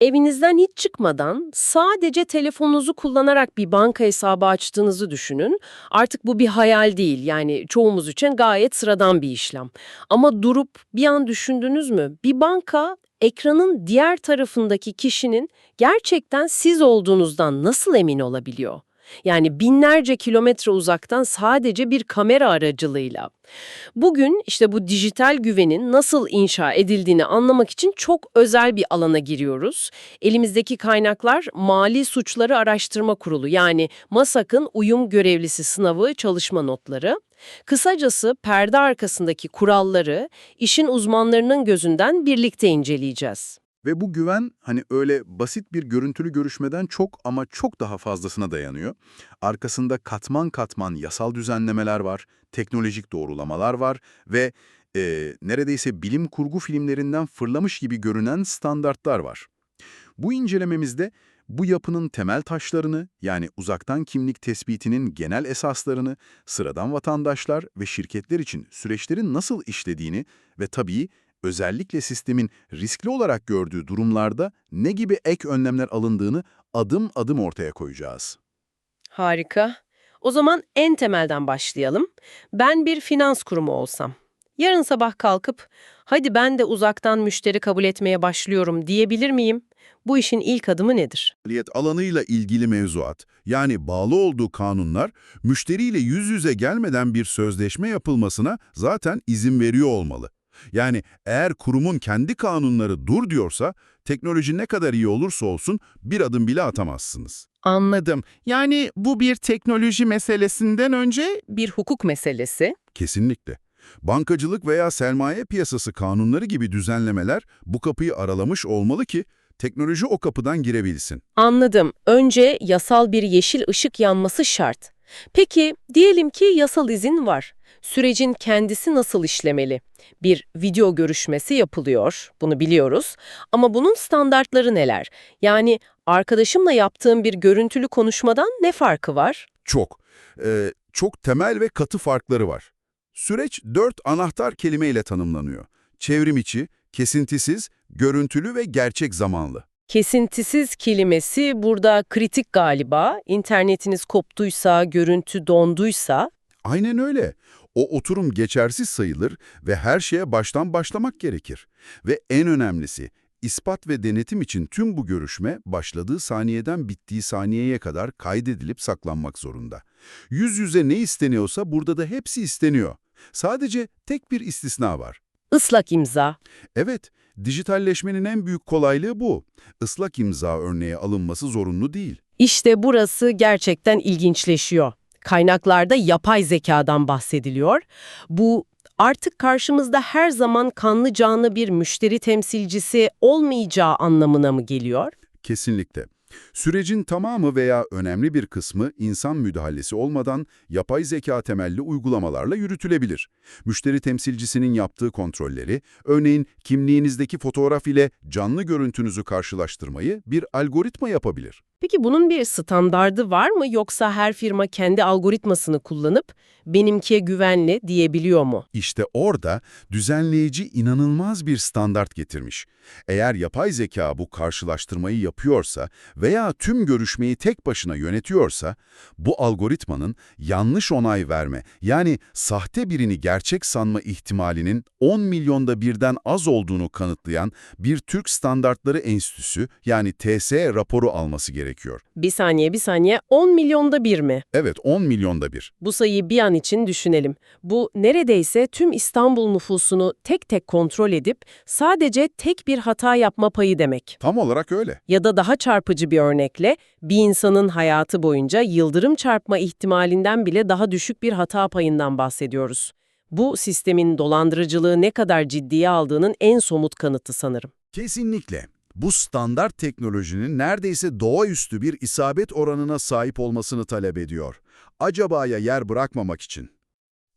Evinizden hiç çıkmadan sadece telefonunuzu kullanarak bir banka hesabı açtığınızı düşünün. Artık bu bir hayal değil yani çoğumuz için gayet sıradan bir işlem. Ama durup bir an düşündünüz mü? Bir banka ekranın diğer tarafındaki kişinin gerçekten siz olduğunuzdan nasıl emin olabiliyor? Yani binlerce kilometre uzaktan sadece bir kamera aracılığıyla. Bugün işte bu dijital güvenin nasıl inşa edildiğini anlamak için çok özel bir alana giriyoruz. Elimizdeki kaynaklar Mali Suçları Araştırma Kurulu yani MASAK'ın uyum görevlisi sınavı çalışma notları. Kısacası perde arkasındaki kuralları işin uzmanlarının gözünden birlikte inceleyeceğiz. Ve bu güven hani öyle basit bir görüntülü görüşmeden çok ama çok daha fazlasına dayanıyor. Arkasında katman katman yasal düzenlemeler var, teknolojik doğrulamalar var ve e, neredeyse bilim kurgu filmlerinden fırlamış gibi görünen standartlar var. Bu incelememizde bu yapının temel taşlarını yani uzaktan kimlik tespitinin genel esaslarını, sıradan vatandaşlar ve şirketler için süreçlerin nasıl işlediğini ve tabii özellikle sistemin riskli olarak gördüğü durumlarda ne gibi ek önlemler alındığını adım adım ortaya koyacağız. Harika. O zaman en temelden başlayalım. Ben bir finans kurumu olsam, yarın sabah kalkıp hadi ben de uzaktan müşteri kabul etmeye başlıyorum diyebilir miyim? Bu işin ilk adımı nedir? faaliyet alanıyla ilgili mevzuat, yani bağlı olduğu kanunlar, müşteriyle yüz yüze gelmeden bir sözleşme yapılmasına zaten izin veriyor olmalı. Yani eğer kurumun kendi kanunları dur diyorsa, teknoloji ne kadar iyi olursa olsun bir adım bile atamazsınız. Anladım. Yani bu bir teknoloji meselesinden önce Bir hukuk meselesi. Kesinlikle. Bankacılık veya sermaye piyasası kanunları gibi düzenlemeler bu kapıyı aralamış olmalı ki teknoloji o kapıdan girebilsin. Anladım. Önce yasal bir yeşil ışık yanması şart. Peki diyelim ki yasal izin var. Sürecin kendisi nasıl işlemeli? Bir video görüşmesi yapılıyor, bunu biliyoruz. Ama bunun standartları neler? Yani arkadaşımla yaptığım bir görüntülü konuşmadan ne farkı var? Çok, e, çok temel ve katı farkları var. Süreç dört anahtar kelimeyle tanımlanıyor. Çevrim içi, kesintisiz, görüntülü ve gerçek zamanlı. Kesintisiz kelimesi burada kritik galiba. İnternetiniz koptuysa, görüntü donduysa Aynen öyle. O oturum geçersiz sayılır ve her şeye baştan başlamak gerekir. Ve en önemlisi, ispat ve denetim için tüm bu görüşme başladığı saniyeden bittiği saniyeye kadar kaydedilip saklanmak zorunda. Yüz yüze ne isteniyorsa burada da hepsi isteniyor. Sadece tek bir istisna var. ıslak imza. Evet, dijitalleşmenin en büyük kolaylığı bu. Islak imza örneğe alınması zorunlu değil. İşte burası gerçekten ilginçleşiyor. Kaynaklarda yapay zekadan bahsediliyor. Bu artık karşımızda her zaman kanlı canlı bir müşteri temsilcisi olmayacağı anlamına mı geliyor? Kesinlikle. Sürecin tamamı veya önemli bir kısmı insan müdahalesi olmadan yapay zeka temelli uygulamalarla yürütülebilir. Müşteri temsilcisinin yaptığı kontrolleri, örneğin kimliğinizdeki fotoğraf ile canlı görüntünüzü karşılaştırmayı bir algoritma yapabilir. Peki bunun bir standardı var mı yoksa her firma kendi algoritmasını kullanıp benimkiye güvenli diyebiliyor mu? İşte orada düzenleyici inanılmaz bir standart getirmiş. Eğer yapay zeka bu karşılaştırmayı yapıyorsa veya tüm görüşmeyi tek başına yönetiyorsa, bu algoritmanın yanlış onay verme, yani sahte birini gerçek sanma ihtimalinin 10 milyonda birden az olduğunu kanıtlayan bir Türk Standartları Enstitüsü yani TSE raporu alması gerekiyor. Bir saniye bir saniye 10 milyonda bir mi? Evet 10 milyonda bir. Bu sayıyı bir an için düşünelim. Bu neredeyse tüm İstanbul nüfusunu tek tek kontrol edip sadece tek bir hata yapma payı demek. Tam olarak öyle. Ya da daha çarpıcı bir örnekle bir insanın hayatı boyunca yıldırım çarpma ihtimalinden bile daha düşük bir hata payından bahsediyoruz. Bu sistemin dolandırıcılığı ne kadar ciddiye aldığının en somut kanıtı sanırım. Kesinlikle. Bu standart teknolojinin neredeyse doğaüstü bir isabet oranına sahip olmasını talep ediyor. Acabaya yer bırakmamak için.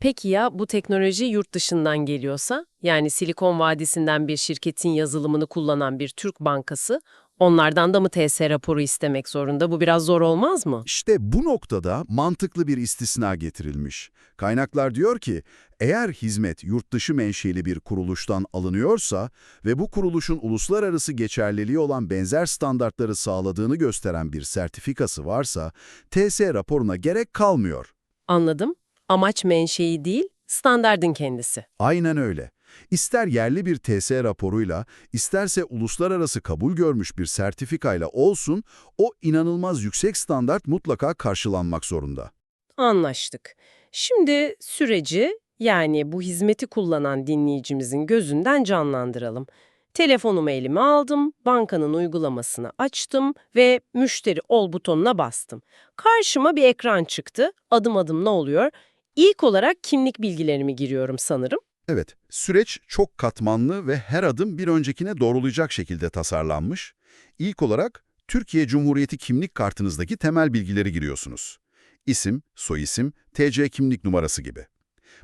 Peki ya bu teknoloji yurt dışından geliyorsa, yani Silikon Vadisi'nden bir şirketin yazılımını kullanan bir Türk bankası, Onlardan da mı TS raporu istemek zorunda? Bu biraz zor olmaz mı? İşte bu noktada mantıklı bir istisna getirilmiş. Kaynaklar diyor ki, eğer hizmet yurt dışı menşeli bir kuruluştan alınıyorsa ve bu kuruluşun uluslararası geçerliliği olan benzer standartları sağladığını gösteren bir sertifikası varsa, TS raporuna gerek kalmıyor. Anladım. Amaç menşei değil, standardın kendisi. Aynen öyle. İster yerli bir TS raporuyla, isterse uluslararası kabul görmüş bir sertifikayla olsun, o inanılmaz yüksek standart mutlaka karşılanmak zorunda. Anlaştık. Şimdi süreci yani bu hizmeti kullanan dinleyicimizin gözünden canlandıralım. Telefonumu elime aldım, bankanın uygulamasını açtım ve müşteri ol butonuna bastım. Karşıma bir ekran çıktı. Adım adım ne oluyor? İlk olarak kimlik bilgilerimi giriyorum sanırım. Evet, süreç çok katmanlı ve her adım bir öncekine doğrulayacak şekilde tasarlanmış. İlk olarak Türkiye Cumhuriyeti kimlik kartınızdaki temel bilgileri giriyorsunuz. İsim, soyisim, TC kimlik numarası gibi.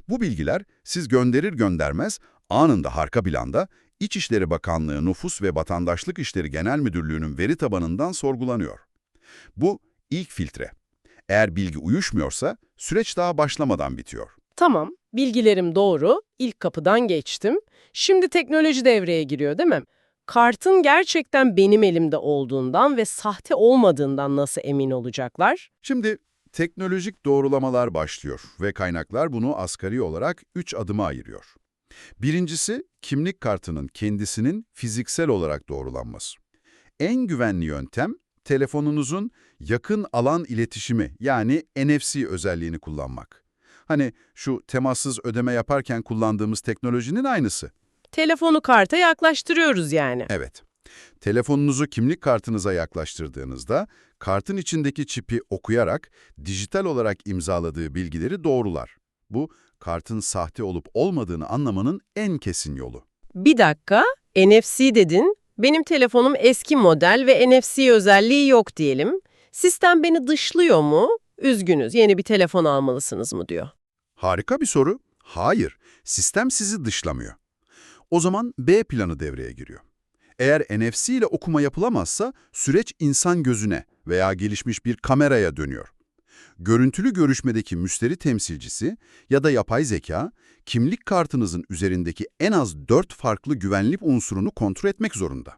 Bu bilgiler siz gönderir göndermez anında arka planda İçişleri Bakanlığı Nüfus ve Vatandaşlık İşleri Genel Müdürlüğü'nün veri tabanından sorgulanıyor. Bu ilk filtre. Eğer bilgi uyuşmuyorsa süreç daha başlamadan bitiyor. Tamam, bilgilerim doğru. İlk kapıdan geçtim. Şimdi teknoloji devreye giriyor değil mi? Kartın gerçekten benim elimde olduğundan ve sahte olmadığından nasıl emin olacaklar? Şimdi teknolojik doğrulamalar başlıyor ve kaynaklar bunu asgari olarak 3 adıma ayırıyor. Birincisi, kimlik kartının kendisinin fiziksel olarak doğrulanması. En güvenli yöntem, telefonunuzun yakın alan iletişimi yani NFC özelliğini kullanmak. Hani şu temassız ödeme yaparken kullandığımız teknolojinin aynısı. Telefonu karta yaklaştırıyoruz yani. Evet. Telefonunuzu kimlik kartınıza yaklaştırdığınızda, kartın içindeki çipi okuyarak dijital olarak imzaladığı bilgileri doğrular. Bu, kartın sahte olup olmadığını anlamanın en kesin yolu. Bir dakika, NFC dedin. Benim telefonum eski model ve NFC özelliği yok diyelim. Sistem beni dışlıyor mu? Üzgünüz, yeni bir telefon almalısınız mı diyor. Harika bir soru. Hayır, sistem sizi dışlamıyor. O zaman B planı devreye giriyor. Eğer NFC ile okuma yapılamazsa süreç insan gözüne veya gelişmiş bir kameraya dönüyor. Görüntülü görüşmedeki müşteri temsilcisi ya da yapay zeka, kimlik kartınızın üzerindeki en az 4 farklı güvenlik unsurunu kontrol etmek zorunda.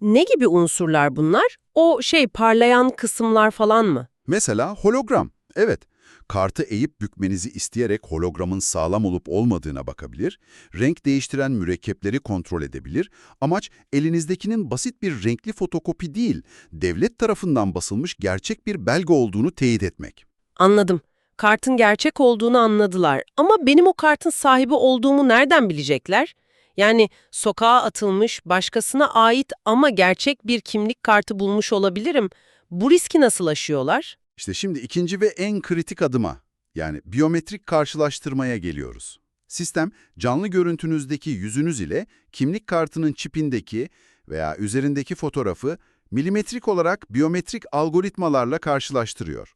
Ne gibi unsurlar bunlar? O şey parlayan kısımlar falan mı? Mesela hologram. Evet, kartı eğip bükmenizi isteyerek hologramın sağlam olup olmadığına bakabilir, renk değiştiren mürekkepleri kontrol edebilir. Amaç elinizdekinin basit bir renkli fotokopi değil, devlet tarafından basılmış gerçek bir belge olduğunu teyit etmek. Anladım. Kartın gerçek olduğunu anladılar. Ama benim o kartın sahibi olduğumu nereden bilecekler? Yani sokağa atılmış, başkasına ait ama gerçek bir kimlik kartı bulmuş olabilirim. Bu riski nasıl aşıyorlar? İşte şimdi ikinci ve en kritik adıma, yani biyometrik karşılaştırmaya geliyoruz. Sistem, canlı görüntünüzdeki yüzünüz ile kimlik kartının çipindeki veya üzerindeki fotoğrafı milimetrik olarak biyometrik algoritmalarla karşılaştırıyor.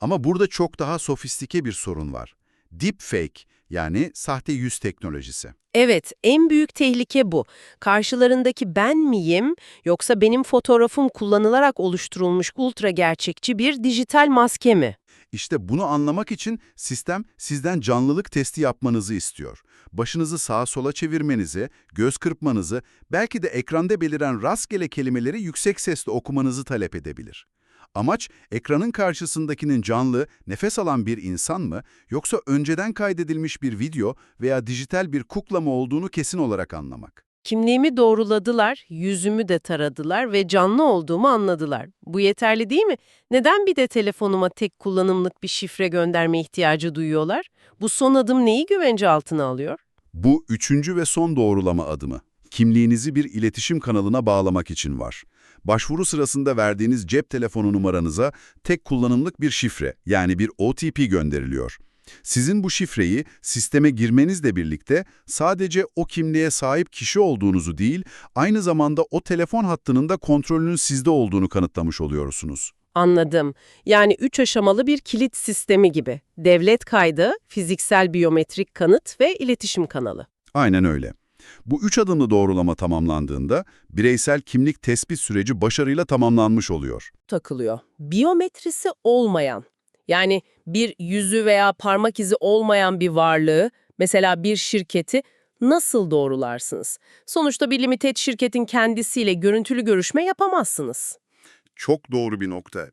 Ama burada çok daha sofistike bir sorun var. Deepfake, yani sahte yüz teknolojisi. Evet, en büyük tehlike bu. Karşılarındaki ben miyim yoksa benim fotoğrafım kullanılarak oluşturulmuş ultra gerçekçi bir dijital maske mi? İşte bunu anlamak için sistem sizden canlılık testi yapmanızı istiyor. Başınızı sağa sola çevirmenizi, göz kırpmanızı, belki de ekranda beliren rastgele kelimeleri yüksek sesle okumanızı talep edebilir. Amaç, ekranın karşısındakinin canlı, nefes alan bir insan mı, yoksa önceden kaydedilmiş bir video veya dijital bir kukla mı olduğunu kesin olarak anlamak. Kimliğimi doğruladılar, yüzümü de taradılar ve canlı olduğumu anladılar. Bu yeterli değil mi? Neden bir de telefonuma tek kullanımlık bir şifre gönderme ihtiyacı duyuyorlar? Bu son adım neyi güvence altına alıyor? Bu üçüncü ve son doğrulama adımı. Kimliğinizi bir iletişim kanalına bağlamak için var. Başvuru sırasında verdiğiniz cep telefonu numaranıza tek kullanımlık bir şifre yani bir OTP gönderiliyor. Sizin bu şifreyi sisteme girmenizle birlikte sadece o kimliğe sahip kişi olduğunuzu değil, aynı zamanda o telefon hattının da kontrolünün sizde olduğunu kanıtlamış oluyorsunuz. Anladım. Yani üç aşamalı bir kilit sistemi gibi. Devlet kaydı, fiziksel biyometrik kanıt ve iletişim kanalı. Aynen öyle. Bu üç adımlı doğrulama tamamlandığında bireysel kimlik tespit süreci başarıyla tamamlanmış oluyor. takılıyor. Biyometrisi olmayan, yani bir yüzü veya parmak izi olmayan bir varlığı, mesela bir şirketi nasıl doğrularsınız? Sonuçta bir limited şirketin kendisiyle görüntülü görüşme yapamazsınız. Çok doğru bir nokta.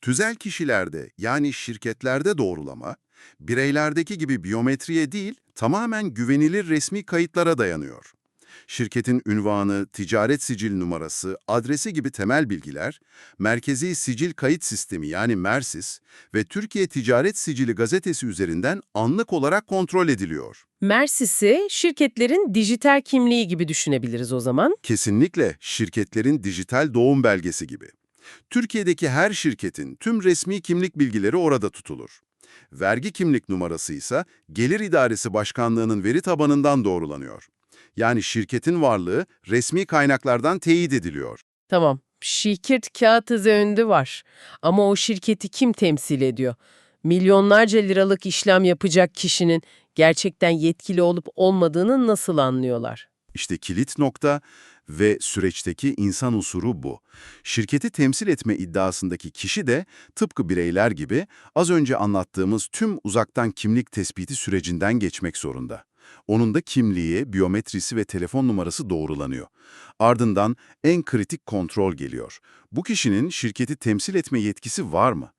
Tüzel kişilerde yani şirketlerde doğrulama, bireylerdeki gibi biyometriye değil, tamamen güvenilir resmi kayıtlara dayanıyor. Şirketin ünvanı, ticaret sicil numarası, adresi gibi temel bilgiler, Merkezi Sicil Kayıt Sistemi yani MERSIS ve Türkiye Ticaret Sicili gazetesi üzerinden anlık olarak kontrol ediliyor. Mersis'i şirketlerin dijital kimliği gibi düşünebiliriz o zaman. Kesinlikle şirketlerin dijital doğum belgesi gibi. Türkiye'deki her şirketin tüm resmi kimlik bilgileri orada tutulur. Vergi kimlik numarası ise Gelir İdaresi Başkanlığı'nın veri tabanından doğrulanıyor. Yani şirketin varlığı resmi kaynaklardan teyit ediliyor. Tamam, şirket kağıt üzerinde var. Ama o şirketi kim temsil ediyor? Milyonlarca liralık işlem yapacak kişinin gerçekten yetkili olup olmadığını nasıl anlıyorlar? İşte kilit nokta ve süreçteki insan unsuru bu. Şirketi temsil etme iddiasındaki kişi de tıpkı bireyler gibi az önce anlattığımız tüm uzaktan kimlik tespiti sürecinden geçmek zorunda. Onun da kimliği, biyometrisi ve telefon numarası doğrulanıyor. Ardından en kritik kontrol geliyor. Bu kişinin şirketi temsil etme yetkisi var mı?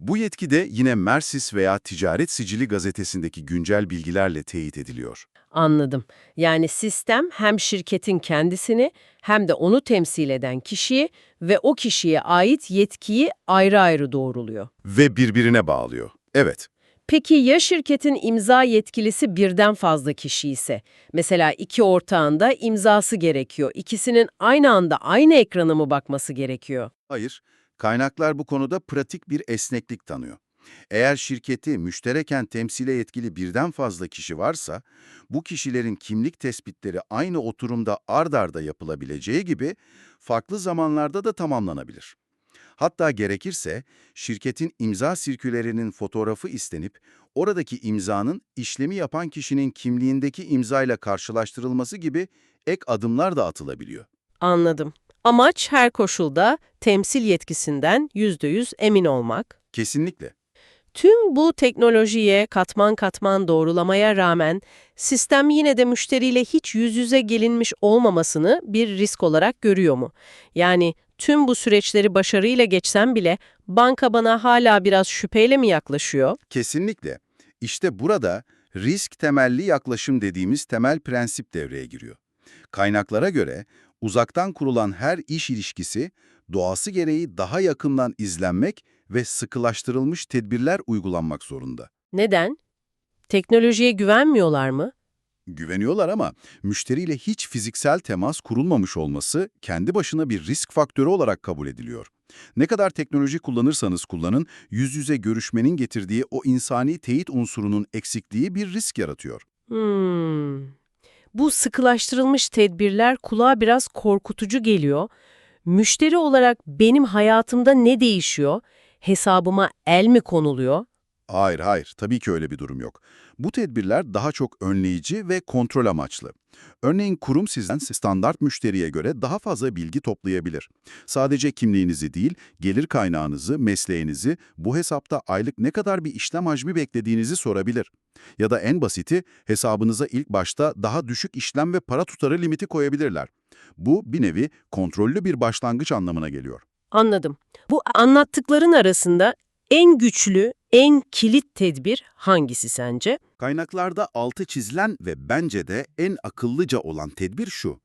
Bu yetki de yine Mersis veya Ticaret Sicili gazetesindeki güncel bilgilerle teyit ediliyor. Anladım. Yani sistem hem şirketin kendisini hem de onu temsil eden kişiyi ve o kişiye ait yetkiyi ayrı ayrı doğruluyor. Ve birbirine bağlıyor. Evet. Peki ya şirketin imza yetkilisi birden fazla kişi ise? Mesela iki ortağında imzası gerekiyor. İkisinin aynı anda aynı ekrana mı bakması gerekiyor? Hayır, kaynaklar bu konuda pratik bir esneklik tanıyor. Eğer şirketi müştereken temsile yetkili birden fazla kişi varsa, bu kişilerin kimlik tespitleri aynı oturumda ard arda yapılabileceği gibi farklı zamanlarda da tamamlanabilir. Hatta gerekirse şirketin imza sirkülerinin fotoğrafı istenip oradaki imzanın işlemi yapan kişinin kimliğindeki imzayla karşılaştırılması gibi ek adımlar da atılabiliyor. Anladım. Amaç her koşulda temsil yetkisinden %100 emin olmak. Kesinlikle. Tüm bu teknolojiye katman katman doğrulamaya rağmen sistem yine de müşteriyle hiç yüz yüze gelinmiş olmamasını bir risk olarak görüyor mu? Yani tüm bu süreçleri başarıyla geçsem bile banka bana hala biraz şüpheyle mi yaklaşıyor? Kesinlikle. İşte burada risk temelli yaklaşım dediğimiz temel prensip devreye giriyor. Kaynaklara göre uzaktan kurulan her iş ilişkisi doğası gereği daha yakından izlenmek ve sıkılaştırılmış tedbirler uygulanmak zorunda. Neden? Teknolojiye güvenmiyorlar mı? Güveniyorlar ama müşteriyle hiç fiziksel temas kurulmamış olması kendi başına bir risk faktörü olarak kabul ediliyor. Ne kadar teknoloji kullanırsanız kullanın, yüz yüze görüşmenin getirdiği o insani teyit unsurunun eksikliği bir risk yaratıyor. Hmm. Bu sıkılaştırılmış tedbirler kulağa biraz korkutucu geliyor. Müşteri olarak benim hayatımda ne değişiyor? Hesabıma el mi konuluyor? Hayır, hayır. Tabii ki öyle bir durum yok. Bu tedbirler daha çok önleyici ve kontrol amaçlı. Örneğin kurum sizden standart müşteriye göre daha fazla bilgi toplayabilir. Sadece kimliğinizi değil, gelir kaynağınızı, mesleğinizi, bu hesapta aylık ne kadar bir işlem hacmi beklediğinizi sorabilir. Ya da en basiti, hesabınıza ilk başta daha düşük işlem ve para tutarı limiti koyabilirler. Bu bir nevi kontrollü bir başlangıç anlamına geliyor. Anladım. Bu anlattıkların arasında en güçlü, en kilit tedbir hangisi sence? Kaynaklarda altı çizilen ve bence de en akıllıca olan tedbir şu.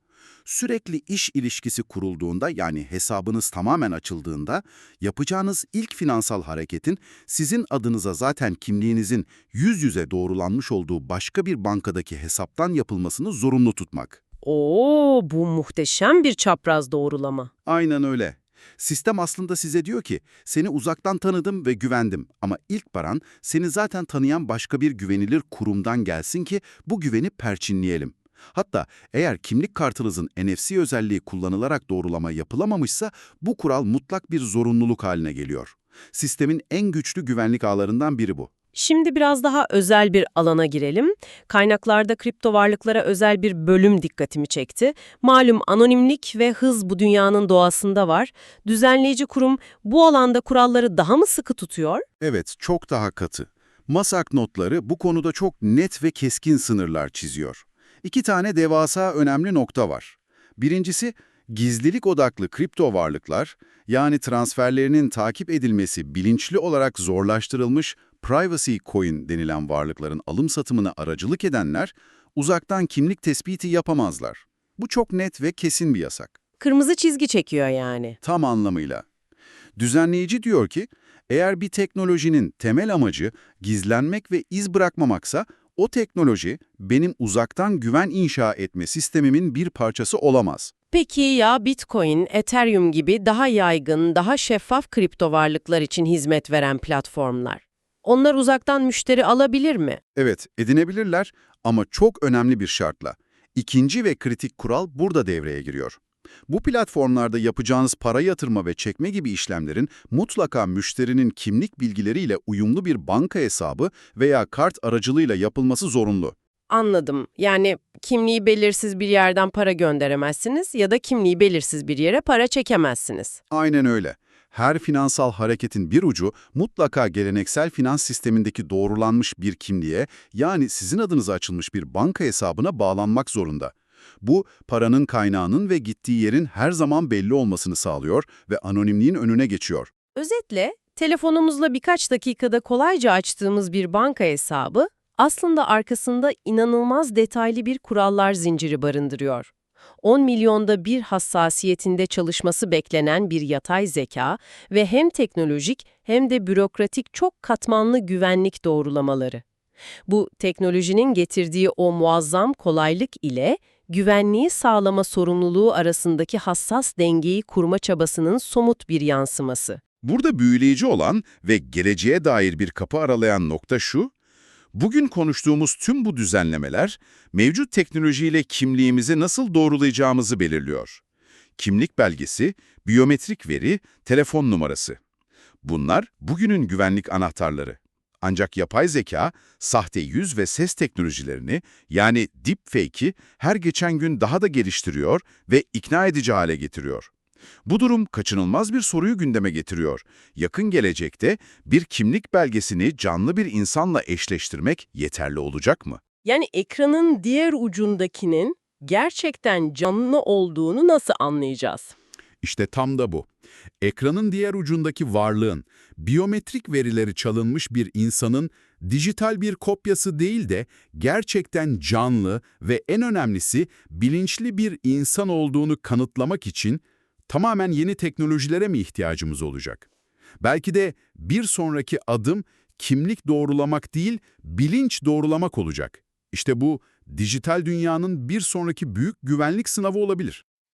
Sürekli iş ilişkisi kurulduğunda yani hesabınız tamamen açıldığında yapacağınız ilk finansal hareketin sizin adınıza zaten kimliğinizin yüz yüze doğrulanmış olduğu başka bir bankadaki hesaptan yapılmasını zorunlu tutmak. Oo, bu muhteşem bir çapraz doğrulama. Aynen öyle. Sistem aslında size diyor ki, seni uzaktan tanıdım ve güvendim ama ilk paran seni zaten tanıyan başka bir güvenilir kurumdan gelsin ki bu güveni perçinleyelim. Hatta eğer kimlik kartınızın NFC özelliği kullanılarak doğrulama yapılamamışsa bu kural mutlak bir zorunluluk haline geliyor. Sistemin en güçlü güvenlik ağlarından biri bu. Şimdi biraz daha özel bir alana girelim. Kaynaklarda kripto varlıklara özel bir bölüm dikkatimi çekti. Malum anonimlik ve hız bu dünyanın doğasında var. Düzenleyici kurum bu alanda kuralları daha mı sıkı tutuyor? Evet, çok daha katı. Masak notları bu konuda çok net ve keskin sınırlar çiziyor. İki tane devasa önemli nokta var. Birincisi, gizlilik odaklı kripto varlıklar, yani transferlerinin takip edilmesi bilinçli olarak zorlaştırılmış privacy coin denilen varlıkların alım satımına aracılık edenler, uzaktan kimlik tespiti yapamazlar. Bu çok net ve kesin bir yasak. Kırmızı çizgi çekiyor yani. Tam anlamıyla. Düzenleyici diyor ki, eğer bir teknolojinin temel amacı gizlenmek ve iz bırakmamaksa, o teknoloji benim uzaktan güven inşa etme sistemimin bir parçası olamaz. Peki ya Bitcoin, Ethereum gibi daha yaygın, daha şeffaf kripto varlıklar için hizmet veren platformlar? Onlar uzaktan müşteri alabilir mi? Evet, edinebilirler ama çok önemli bir şartla. İkinci ve kritik kural burada devreye giriyor. Bu platformlarda yapacağınız para yatırma ve çekme gibi işlemlerin mutlaka müşterinin kimlik bilgileriyle uyumlu bir banka hesabı veya kart aracılığıyla yapılması zorunlu. Anladım. Yani kimliği belirsiz bir yerden para gönderemezsiniz ya da kimliği belirsiz bir yere para çekemezsiniz. Aynen öyle. Her finansal hareketin bir ucu mutlaka geleneksel finans sistemindeki doğrulanmış bir kimliğe yani sizin adınıza açılmış bir banka hesabına bağlanmak zorunda. Bu paranın kaynağının ve gittiği yerin her zaman belli olmasını sağlıyor ve anonimliğin önüne geçiyor. Özetle, telefonumuzla birkaç dakikada kolayca açtığımız bir banka hesabı aslında arkasında inanılmaz detaylı bir kurallar zinciri barındırıyor. 10 milyonda bir hassasiyetinde çalışması beklenen bir yatay zeka ve hem teknolojik hem de bürokratik çok katmanlı güvenlik doğrulamaları. Bu teknolojinin getirdiği o muazzam kolaylık ile güvenliği sağlama sorumluluğu arasındaki hassas dengeyi kurma çabasının somut bir yansıması. Burada büyüleyici olan ve geleceğe dair bir kapı aralayan nokta şu, bugün konuştuğumuz tüm bu düzenlemeler, mevcut teknolojiyle kimliğimizi nasıl doğrulayacağımızı belirliyor. Kimlik belgesi, biyometrik veri, telefon numarası. Bunlar bugünün güvenlik anahtarları. Ancak yapay zeka, sahte yüz ve ses teknolojilerini yani deepfake'i her geçen gün daha da geliştiriyor ve ikna edici hale getiriyor. Bu durum kaçınılmaz bir soruyu gündeme getiriyor. Yakın gelecekte bir kimlik belgesini canlı bir insanla eşleştirmek yeterli olacak mı? Yani ekranın diğer ucundakinin gerçekten canlı olduğunu nasıl anlayacağız? İşte tam da bu. Ekranın diğer ucundaki varlığın, biyometrik verileri çalınmış bir insanın dijital bir kopyası değil de gerçekten canlı ve en önemlisi bilinçli bir insan olduğunu kanıtlamak için tamamen yeni teknolojilere mi ihtiyacımız olacak? Belki de bir sonraki adım kimlik doğrulamak değil, bilinç doğrulamak olacak. İşte bu dijital dünyanın bir sonraki büyük güvenlik sınavı olabilir.